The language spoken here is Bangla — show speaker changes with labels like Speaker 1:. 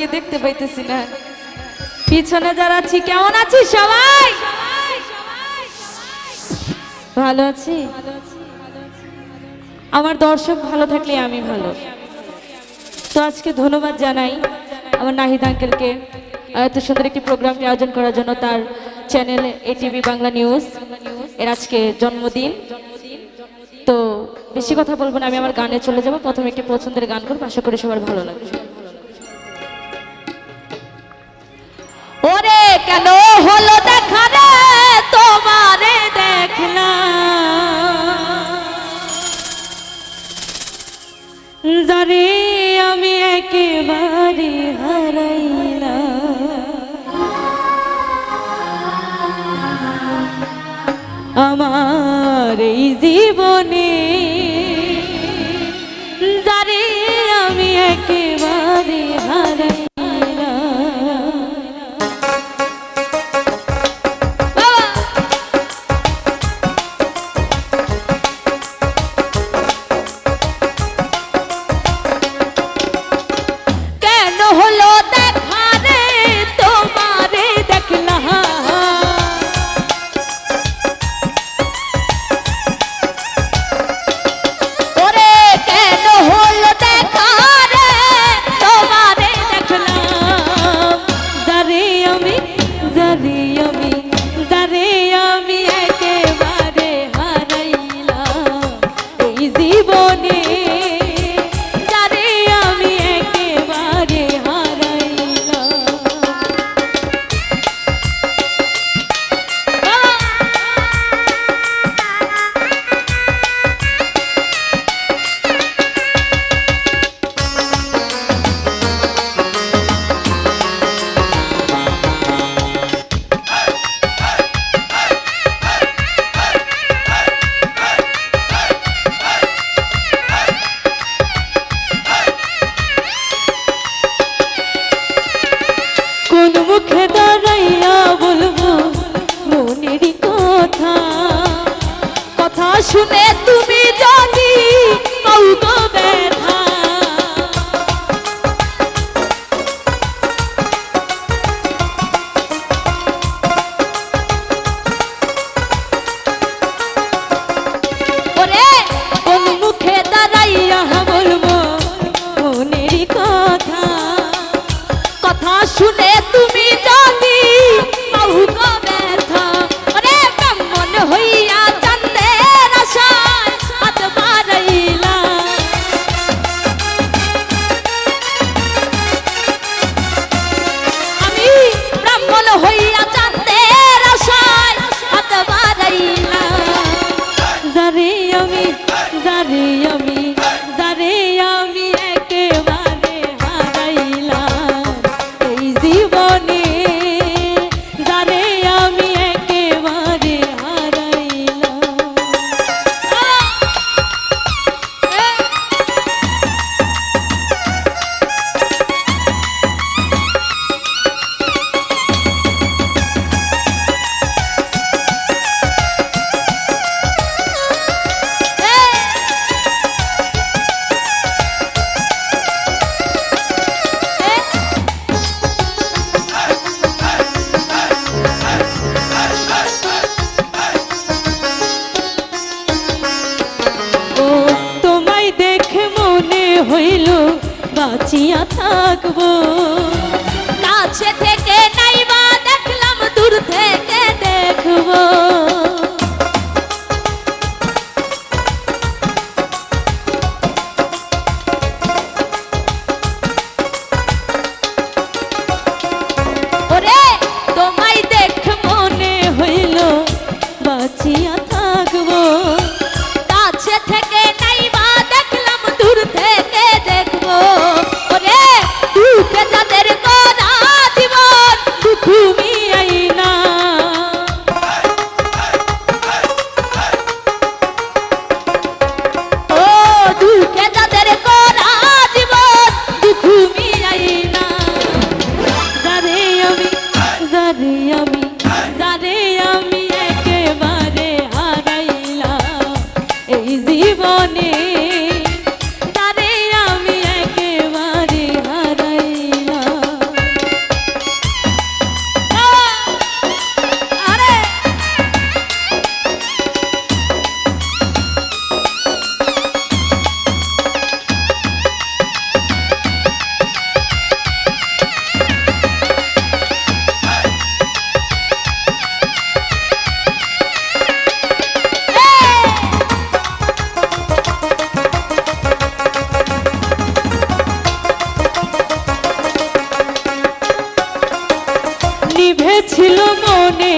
Speaker 1: দেখতে পাইতেছি না। পিছনে যারা আছি, কেমন আছি সবাই? ভালো আছি? আমার দর্শক ভালো থাকলে আমি ভালো। তো আজকে ধন্যবাদ জানাই আমার নাহিদ আঙ্কেলকে এত সুন্দর একটি প্রোগ্রামটি আয়োজন করার জন্য তার চ্যানেল এটিভি বাংলা নিউজ এর আজকে জন্মদিন। তো বেশি কথা বলব না, আমি আমার গানে চলে যাব। প্রথমে একটি পছন্দের গান করব, আশা করি সবার ভালো লাগবে। কেন হলো দেখা রে তোমারে দেখলাম। জারে আমি একেবারে হারাইলাম। আমার এই জীবনে শুনে তুমি জানি হইল, বাঁচিয়া থাকব। কাছে থেকে নাইবা দেখলাম, দূর থেকে দেখব। ওরে, তোমায় দেখ মনে হইল, বাঁচিয়া ছিল মনে